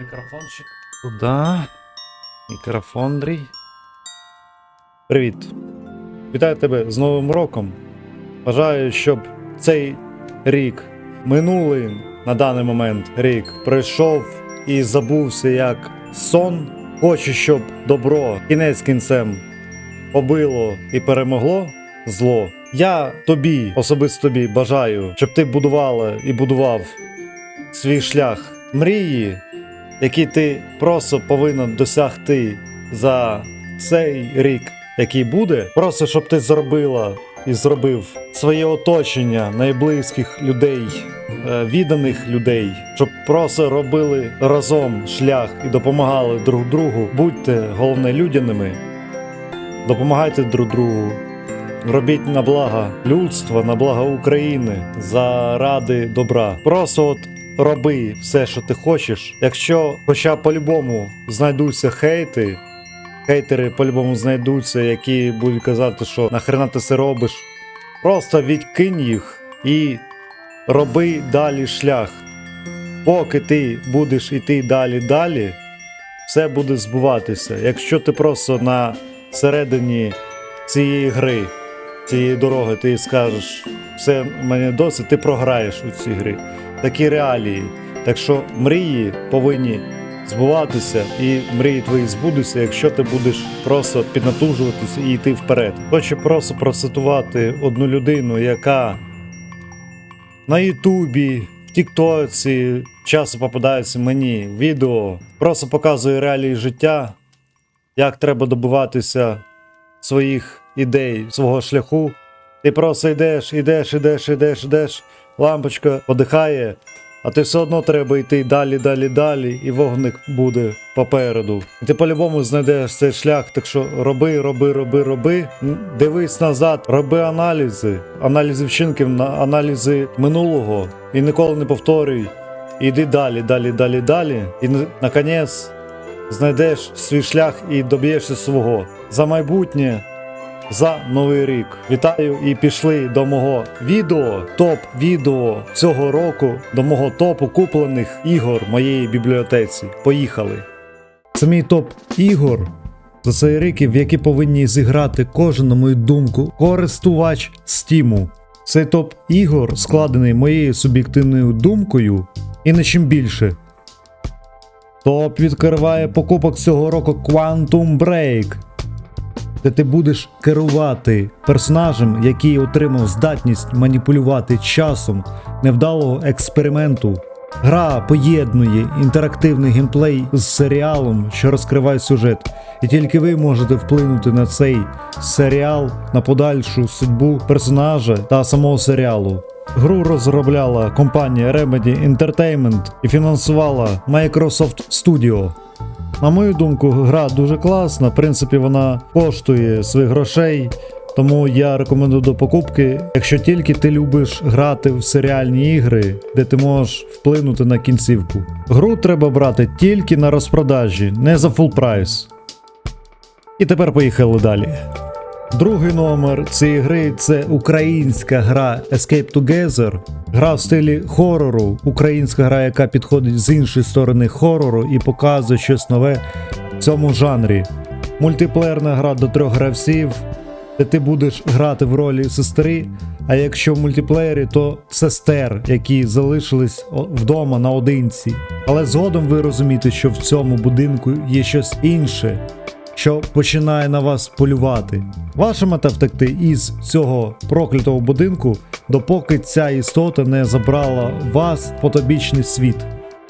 Мікрофончик. Туди. Мікрофондрій. Привіт. Вітаю тебе з Новим роком. Бажаю, щоб цей рік, минулий на даний момент рік, пройшов і забувся як сон. Хочу, щоб добро кінець кінцем побило і перемогло зло. Я тобі, особисто тобі, бажаю, щоб ти будувала і будував свій шлях мрії, які ти просто повинен досягти за цей рік, який буде. Просто щоб ти зробила і зробив своє оточення найблизьких людей, е, відданих людей, щоб просто робили разом шлях і допомагали друг другу. Будьте головне людяними, допомагайте друг другу. Робіть на благо людства, на благо України заради добра. Просто от роби все, що ти хочеш. Якщо, хоча по-любому знайдуться хейти, хейтери по-любому знайдуться, які будуть казати, що нахрена ти це робиш. Просто відкинь їх і роби далі шлях. Поки ти будеш іти далі далі, все буде збуватися. Якщо ти просто на середині цієї гри, цієї дороги, ти скажеш, все мені досить, ти програєш у цій грі. Такі реалії. Так що мрії повинні збуватися, і мрії твої збудуться, якщо ти будеш просто піднатужуватися і йти вперед. Хочу просто процитувати одну людину, яка на Ютубі, в Тіктоці часто попадається мені відео, просто показує реалії життя, як треба добиватися своїх ідей, свого шляху. Ти просто йдеш, йдеш, йдеш, йдеш, йдеш, лампочка подихає, а ти все одно треба йти далі, далі, далі, і вогник буде попереду. І ти по-любому знайдеш цей шлях, так що роби, роби, роби, роби. Дивись назад, роби аналізи, аналізи вчинків, на- аналізи минулого і ніколи не повторюй. Іди далі, далі, далі, далі. І наконець знайдеш свій шлях і доб'єшся свого. За майбутнє за новий рік. Вітаю і пішли до мого відео, топ відео цього року, до мого топу куплених ігор моєї бібліотеці. Поїхали. Це мій топ ігор. За цей рік, в які повинні зіграти кожен, на мою думку, користувач Стіму. Цей топ ігор складений моєю суб'єктивною думкою і не чим більше. Топ відкриває покупок цього року Quantum Break де ти будеш керувати персонажем, який отримав здатність маніпулювати часом невдалого експерименту. Гра поєднує інтерактивний геймплей з серіалом, що розкриває сюжет, і тільки ви можете вплинути на цей серіал, на подальшу судьбу персонажа та самого серіалу. Гру розробляла компанія Remedy Entertainment і фінансувала Microsoft Studio. На мою думку, гра дуже класна. В принципі, вона коштує своїх грошей. Тому я рекомендую до покупки, якщо тільки ти любиш грати в серіальні ігри, де ти можеш вплинути на кінцівку. Гру треба брати тільки на розпродажі, не за фул прайс. І тепер поїхали далі. Другий номер цієї гри це українська гра Escape Together. Гра в стилі хорору, українська гра, яка підходить з іншої сторони хорору і показує щось нове в цьому жанрі. Мультиплеєрна гра до трьох гравців, де ти будеш грати в ролі сестри. А якщо в мультиплеєрі, то сестер, які залишились вдома наодинці. Але згодом ви розумієте, що в цьому будинку є щось інше, що починає на вас полювати. Ваша мета втекти із цього проклятого будинку, допоки ця істота не забрала вас в потобічний світ.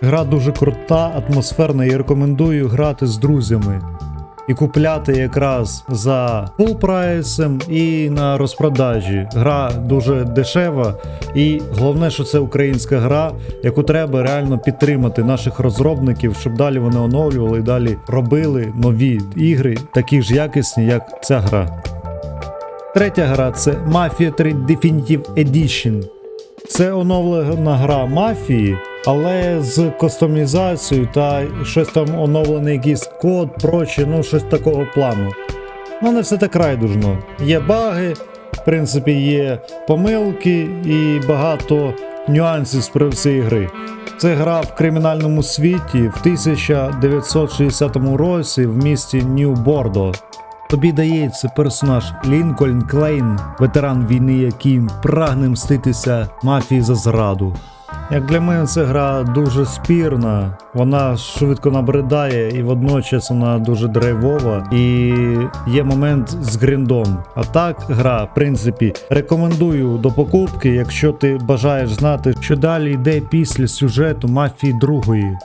Гра дуже крута, атмосферна і рекомендую грати з друзями. І купляти якраз за фул прайсом і на розпродажі. Гра дуже дешева, і головне, що це українська гра, яку треба реально підтримати наших розробників, щоб далі вони оновлювали і далі робили нові ігри, такі ж якісні, як ця гра. Третя гра це Mafia 3 Definitive Edition. Це оновлена гра мафії, але з кастомізацією та щось там оновлений якийсь код, проче, ну щось такого плану. Ну, не все так райдужно. Є баги, в принципі, є помилки і багато нюансів з цієї гри. Це гра в кримінальному світі в 1960 році в місті Нью-Бордо. Тобі дається персонаж Лінкольн Клейн, ветеран війни, який прагне мститися мафії за зраду. Як для мене ця гра дуже спірна, вона швидко набридає і водночас вона дуже драйвова. І є момент з гріндом. А так, гра, в принципі, рекомендую до покупки, якщо ти бажаєш знати, що далі йде після сюжету мафії другої.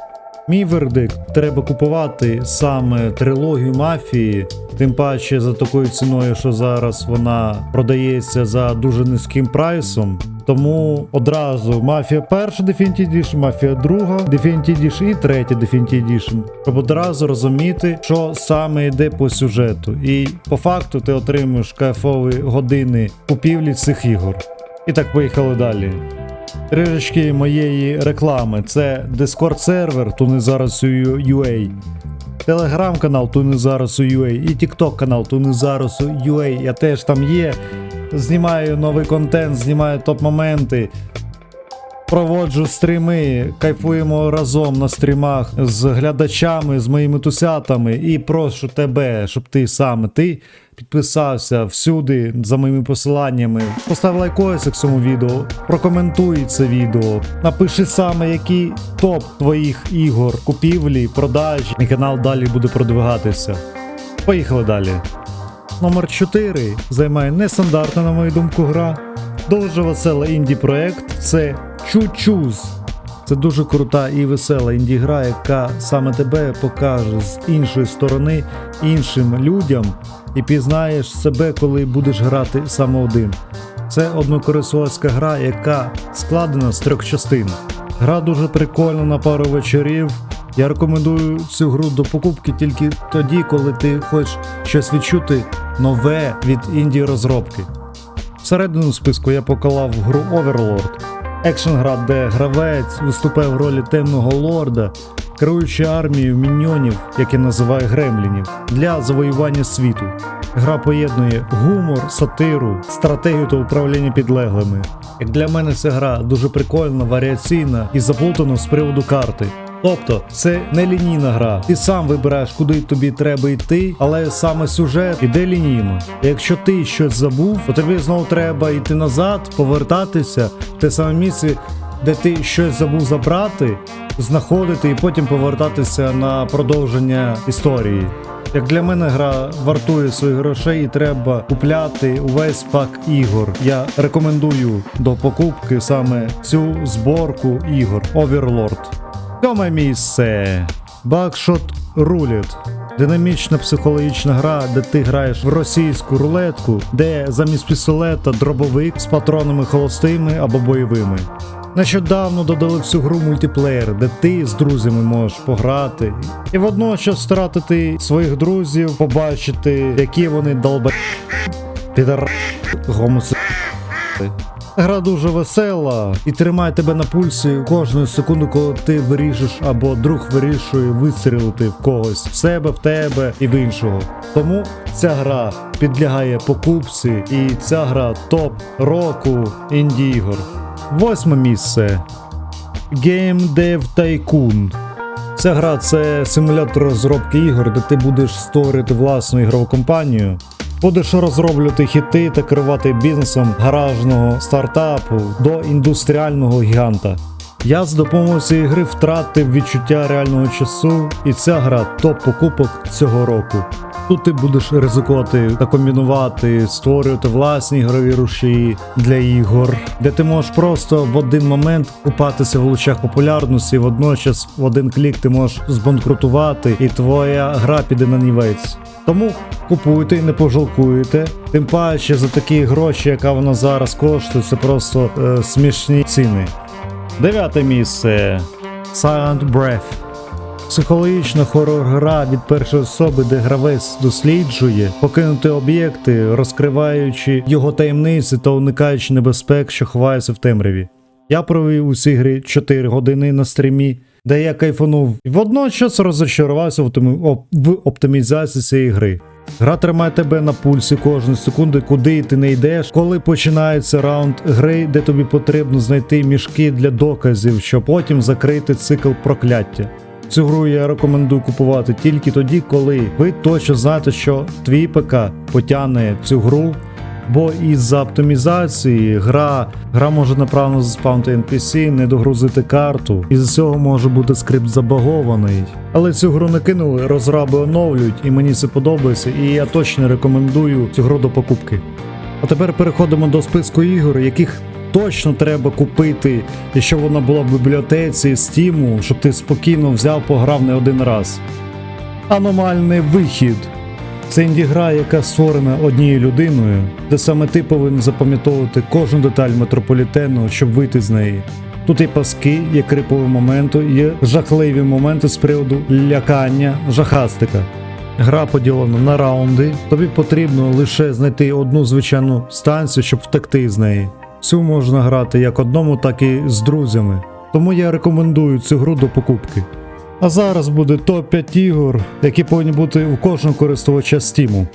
Мій вердикт треба купувати саме трилогію мафії, тим паче за такою ціною, що зараз вона продається за дуже низьким прайсом. Тому одразу мафія перша Definitive Edition, мафія друга Definitive Edition і третя Definitive Edition, щоб одразу розуміти, що саме йде по сюжету. І по факту ти отримуєш кайфові години купівлі цих ігор. І так поїхали далі. Трішечки моєї реклами це Discord сервер Тунезарасу UA, телеграм-канал Тунезарасу UA і TikTok канал Тунезарасу UA. Я теж там є. Знімаю новий контент, знімаю топ-моменти. Проводжу стріми, кайфуємо разом на стрімах з глядачами, з моїми тусятами. І прошу тебе, щоб ти саме ти підписався всюди за моїми посиланнями. Постав лайкосик цьому відео, прокоментуй це відео, напиши саме, який топ твоїх ігор, купівлі, продажі. Мій канал далі буде продвигатися. Поїхали далі. Номер 4 займає нестандартна, на мою думку, гра. Дуже весела інді проект це Чучуз. Це дуже крута і весела інді гра, яка саме тебе покаже з іншої сторони іншим людям і пізнаєш себе, коли будеш грати саме один. Це однокорисувацька гра, яка складена з трьох частин. Гра дуже прикольна на пару вечорів. Я рекомендую цю гру до покупки тільки тоді, коли ти хочеш щось відчути нове від інді розробки. Всередину списку я поклав гру Overlord. Екшн гра, де гравець виступає в ролі темного лорда, керуючи армією міньйонів, як я називаю гремлінів, для завоювання світу. Гра поєднує гумор, сатиру, стратегію та управління підлеглими. Як для мене ця гра дуже прикольна, варіаційна і заплутана з приводу карти. Тобто це не лінійна гра. Ти сам вибираєш, куди тобі треба йти, але саме сюжет іде лінійно. Якщо ти щось забув, то тобі знову треба йти назад, повертатися в те саме місце, де ти щось забув забрати, знаходити і потім повертатися на продовження історії. Як для мене гра вартує своїх грошей і треба купляти увесь пак ігор. Я рекомендую до покупки саме цю зборку ігор Overlord. Сьоме місце. Backshot Roulette. Динамічна психологічна гра, де ти граєш в російську рулетку, де замість пістолета дробовик з патронами холостими або бойовими. Нещодавно додали в цю гру мультиплеєр, де ти з друзями можеш пограти і водночас втратити своїх друзів, побачити, які вони долба підар гомосе. Гра дуже весела і тримає тебе на пульсі кожну секунду, коли ти вирішиш або друг вирішує вистрілити в когось в себе, в тебе і в іншого. Тому ця гра підлягає покупці, і ця гра топ року інді ігор. Восьме місце. Game Dev Tycoon. Ця гра це симулятор розробки ігор, де ти будеш створити власну ігрову компанію. Будеш розроблювати хіти та керувати бізнесом гаражного стартапу до індустріального гіганта. Я з допомогою цієї гри втратив відчуття реального часу, і ця гра топ покупок цього року. Тут ти будеш ризикувати та комбінувати, створювати власні ігрові рушії для ігор, де ти можеш просто в один момент купатися в лучах популярності, і водночас в один клік ти можеш збанкрутувати, і твоя гра піде на нівець. Тому купуйте і не пожалкуєте. Тим паче за такі гроші, яка вона зараз коштує, це просто е, смішні ціни. Дев'яте місце Silent Breath. Психологічна хорор-гра від першої особи, де гравець досліджує покинути об'єкти, розкриваючи його таємниці та уникаючи небезпек, що ховаються в темряві. Я провів у цій грі 4 години на стрімі, де я кайфанув і водночас розчарувався в оптимізації цієї гри. Гра тримає тебе на пульсі кожної секунди, куди ти не йдеш, коли починається раунд гри, де тобі потрібно знайти мішки для доказів, щоб потім закрити цикл прокляття. Цю гру я рекомендую купувати тільки тоді, коли ви точно знаєте, що твій ПК потягне цю гру. Бо із-за оптимізації гра, гра може направно заспавнити NPC, не догрузити карту, і з цього може бути скрипт забагований. Але цю гру не кинули, розраби оновлюють, і мені це подобається, і я точно рекомендую цю гру до покупки. А тепер переходимо до списку ігор, яких точно треба купити, якщо вона була в бібліотеці Steam, щоб ти спокійно взяв, пограв не один раз. Аномальний вихід. Це інді-гра, яка створена однією людиною, де саме ти повинен запам'ятовувати кожну деталь метрополітену, щоб вийти з неї. Тут є паски, є крипові моменти, є жахливі моменти з приводу лякання, жахастика. Гра поділена на раунди. Тобі потрібно лише знайти одну звичайну станцію, щоб втекти з неї. Цю можна грати як одному, так і з друзями. Тому я рекомендую цю гру до покупки. А зараз буде топ-5 ігор, які повинні бути у кожного користувача Steam.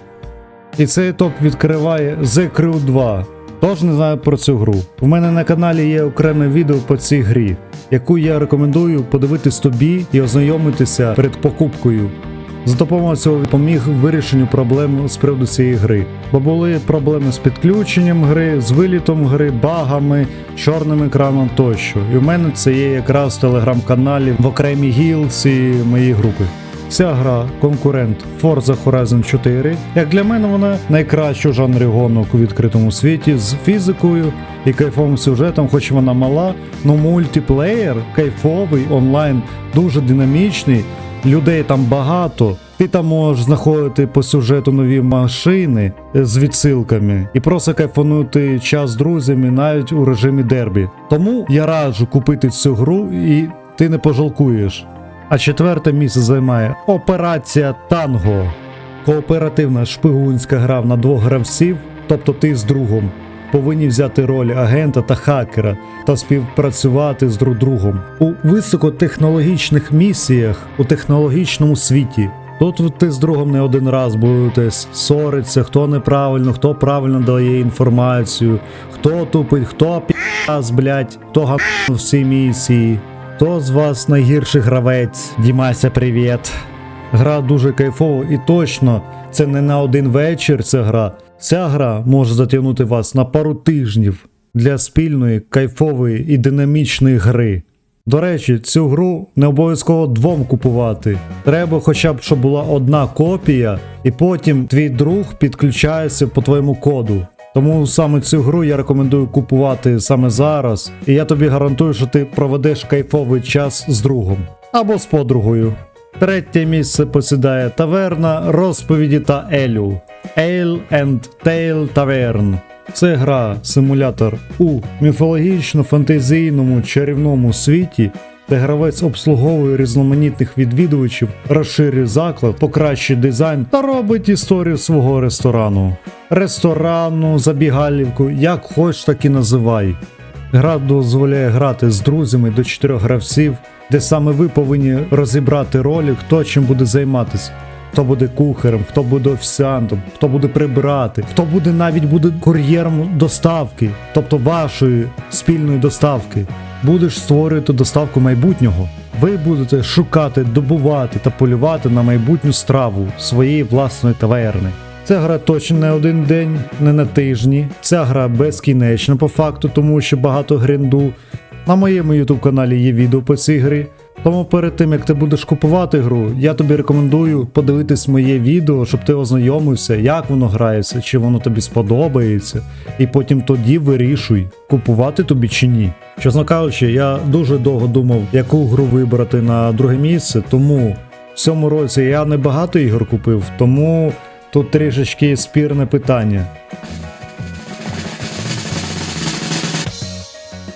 І цей топ відкриває The Crew 2. Тож не знаю про цю гру. У мене на каналі є окреме відео по цій грі, яку я рекомендую подивитись тобі і ознайомитися перед покупкою. За допомогою цього допоміг вирішенню проблем з приводу цієї гри. Бо були проблеми з підключенням гри, з вилітом гри, багами, чорним екраном тощо. І в мене це є якраз в телеграм-каналі в окремій гілці моєї групи. Ця гра конкурент Forza Horizon 4. Як для мене, вона найкраща у жанрі гонок у відкритому світі з фізикою і кайфовим сюжетом, хоч вона мала, но мультиплеєр кайфовий онлайн, дуже динамічний. Людей там багато. Ти там можеш знаходити по сюжету нові машини е, з відсилками і просто кайфанути час з друзями навіть у режимі дербі. Тому я раджу купити цю гру і ти не пожалкуєш. А четверте місце займає Операція Танго. Кооперативна шпигунська гра на двох гравців, тобто ти з другом, повинні взяти роль агента та хакера та співпрацювати з друг другом у високотехнологічних місіях у технологічному світі. Тут ти з другом не один раз будете ссоритися, хто неправильно, хто правильно дає інформацію, хто тупить, хто пі***ас, блять, хто гам в цій місії. Хто з вас найгірший гравець? Дімася, привіт. Гра дуже кайфова і точно це не на один вечір ця гра. Ця гра може затягнути вас на пару тижнів для спільної, кайфової і динамічної гри. До речі, цю гру не обов'язково двом купувати. Треба хоча б, щоб була одна копія, і потім твій друг підключається по твоєму коду. Тому саме цю гру я рекомендую купувати саме зараз, і я тобі гарантую, що ти проведеш кайфовий час з другом або з подругою. Третє місце посідає таверна розповіді та Елю. Ale and Tale Tavern. Це гра симулятор у міфологічно-фантазійному чарівному світі, де гравець обслуговує різноманітних відвідувачів, розширює заклад, покращує дизайн та робить історію свого ресторану. Ресторану, забігалівку, як хоч так і називай. Гра дозволяє грати з друзями до 4 гравців, де саме ви повинні розібрати ролі, хто чим буде займатися. Хто буде кухарем, хто буде офіціантом, хто буде прибирати, хто буде навіть буде кур'єром доставки, тобто вашої спільної доставки. Будеш створювати доставку майбутнього. Ви будете шукати, добувати та полювати на майбутню страву своєї власної таверни. Ця гра точно не один день, не на тижні. Ця гра безкінечна по факту, тому що багато гринду. На моєму YouTube каналі є відео по цій грі. Тому перед тим як ти будеш купувати гру, я тобі рекомендую подивитись моє відео, щоб ти ознайомився, як воно грається, чи воно тобі сподобається, і потім тоді вирішуй, купувати тобі чи ні. Чесно кажучи, я дуже довго думав, яку гру вибрати на друге місце, тому в цьому році я не багато ігор купив, тому тут трішечки спірне питання.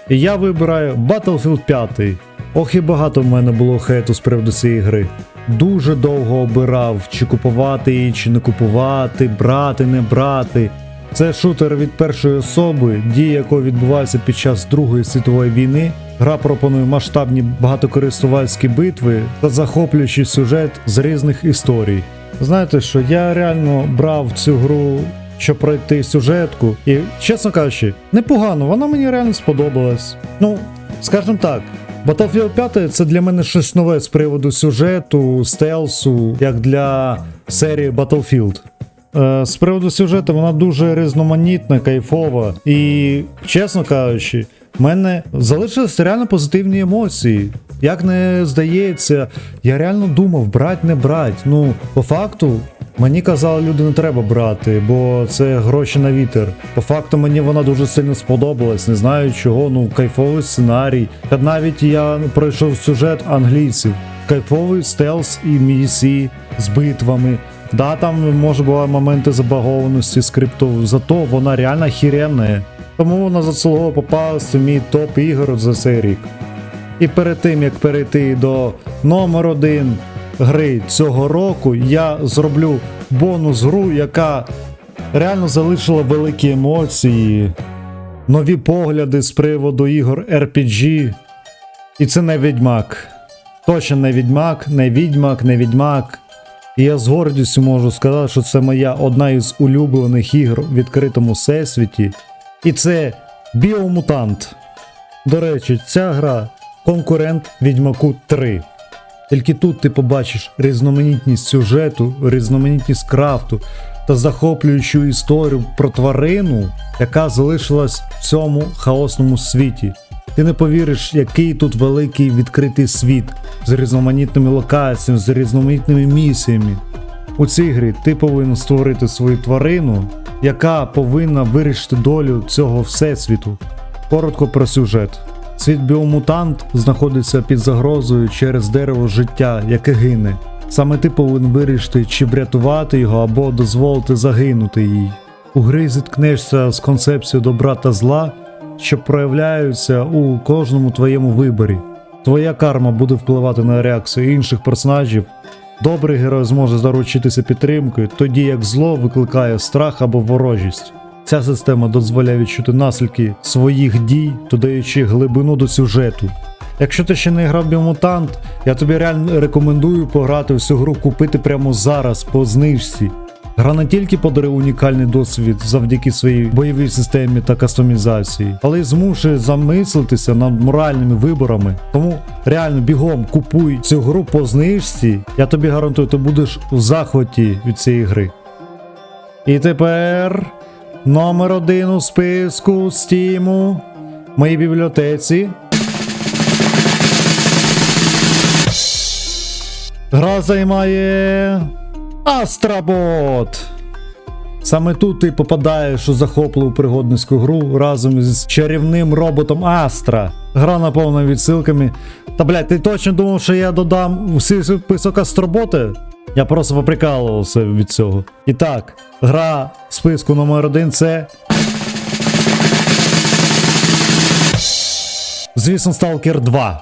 Я вибираю Battlefield 5. Ох і багато в мене було хейту з приводу цієї гри. Дуже довго обирав, чи купувати її, чи не купувати, брати, не брати. Це шутер від першої особи, дії якого відбуваються під час Другої світової війни. Гра пропонує масштабні багатокористувацькі битви та захоплюючий сюжет з різних історій. Знаєте що, я реально брав цю гру, щоб пройти сюжетку, і, чесно кажучи, непогано, вона мені реально сподобалась. Ну, скажімо так. Battlefield 5 це для мене щось нове з приводу сюжету, стелсу, як для серії Battlefield. Е, з приводу сюжету вона дуже різноманітна, кайфова. І, чесно кажучи, в мене залишились реально позитивні емоції. Як не здається, я реально думав, брать, не брать. Ну, по факту, мені казали, люди не треба брати, бо це гроші на вітер. По факту мені вона дуже сильно сподобалась. Не знаю чого, ну кайфовий сценарій. Та навіть я пройшов сюжет англійців. Кайфовий стелс і місії з битвами. Да, там може були моменти забагованості скрипту, зато вона реально хіренна. Тому вона заслуговує попасти в мій топ ігор за цей рік. І перед тим як перейти до номер один гри цього року, я зроблю бонус гру, яка реально залишила великі емоції, нові погляди з приводу ігор RPG. І це не відьмак. Точно не відьмак, не відьмак, не відьмак. І я з гордістю можу сказати, що це моя одна із улюблених ігор в відкритому всесвіті. І це Біомутант. До речі, ця гра конкурент Відьмаку 3. Тільки тут ти побачиш різноманітність сюжету, різноманітність крафту та захоплюючу історію про тварину, яка залишилась в цьому хаосному світі. Ти не повіриш, який тут великий відкритий світ з різноманітними локаціями, з різноманітними місіями. У цій грі ти повинен створити свою тварину, яка повинна вирішити долю цього всесвіту. Коротко про сюжет. Світ біомутант знаходиться під загрозою через дерево життя, яке гине. Саме ти повинен вирішити, чи врятувати його або дозволити загинути їй. У грі зіткнешся з концепцією добра та зла, що проявляються у кожному твоєму виборі. Твоя карма буде впливати на реакцію інших персонажів. Добрий герой зможе заручитися підтримкою, тоді як зло викликає страх або ворожість. Ця система дозволяє відчути наслідки своїх дій, додаючи глибину до сюжету. Якщо ти ще не грав Біомутант, я тобі реально рекомендую пограти в цю гру, купити прямо зараз по знижці. Гра не тільки подарує унікальний досвід завдяки своїй бойовій системі та кастомізації, але й змушує замислитися над моральними виборами. Тому реально бігом купуй цю гру по знижці. Я тобі гарантую, ти будеш у захваті від цієї гри. І тепер номер один у списку Стіму моїй бібліотеці. Гра займає Астработ. Саме тут ти попадаєш у захопливу пригодницьку гру разом з чарівним роботом Астра. Гра наповнена відсилками. Та блядь, ти точно думав, що я додам всі список Астроботи? Я просто поприкалувався від цього. І так, гра в списку номер один це. Звісно, Сталкер 2.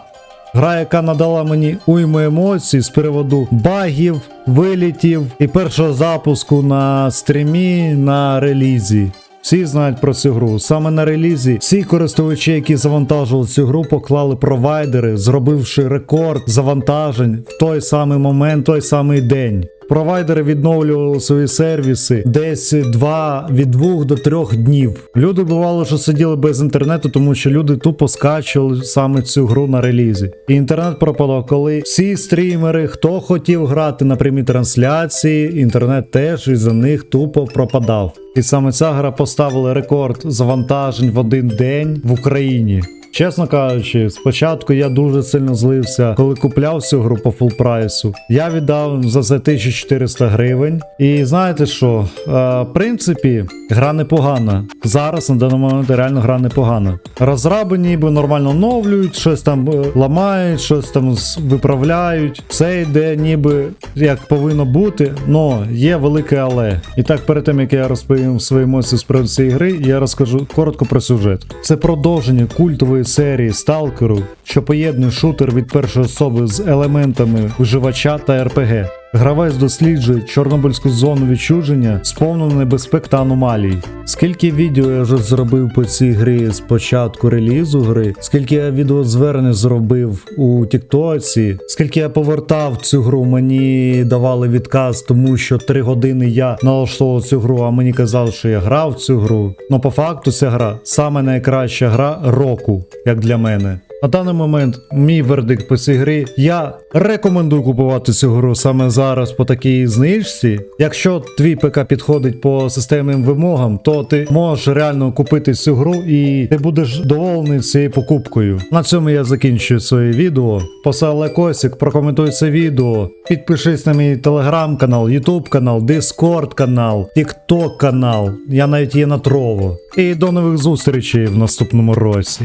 Гра, яка надала мені уйму емоцій з приводу багів, вилітів і першого запуску на стрімі на релізі. Всі знають про цю гру. Саме на релізі всі користувачі, які завантажували цю гру, поклали провайдери, зробивши рекорд завантажень в той самий момент, той самий день. Провайдери відновлювали свої сервіси десь два від двох до трьох днів. Люди бувало, що сиділи без інтернету, тому що люди тупо скачували саме цю гру на релізі. І інтернет пропадав, коли всі стрімери, хто хотів грати на прямій трансляції, інтернет теж із за них тупо пропадав. І саме ця гра поставила рекорд завантажень в один день в Україні. Чесно кажучи, спочатку я дуже сильно злився, коли купляв цю гру по фул прайсу. Я віддав за це 1400 гривень. І знаєте що? Е, в принципі, гра непогана. Зараз на даний момент реально гра непогана. Розраби ніби нормально оновлюють, щось там е, ламають, щось там виправляють. Все йде ніби як повинно бути, но є велике але. І так, перед тим як я розповім свої емоції з приводу цієї гри, я розкажу коротко про сюжет. Це продовження культової серії Сталкеру, що поєднує шутер від першої особи з елементами виживача та РПГ. Гравець досліджує Чорнобильську зону відчуження, сповнену небезпек та аномалій. Скільки відео я вже зробив по цій грі з початку релізу гри, скільки я відеозвернень зробив у Тіктоці, скільки я повертав цю гру, мені давали відказ, тому що 3 години я налаштовував цю гру, а мені казали, що я грав цю гру. Ну по факту ця гра саме найкраща гра року, як для мене. На даний момент мій вердикт по цій грі. Я рекомендую купувати цю гру саме зараз по такій знижці. Якщо твій ПК підходить по системним вимогам, то ти можеш реально купити цю гру і ти будеш доволений цією покупкою. На цьому я закінчую своє відео. Постав лайкосик, прокоментуй це відео. Підпишись на мій телеграм-канал, ютуб канал, дискорд канал, тікток канал. Я навіть є на трово. І до нових зустрічей в наступному році.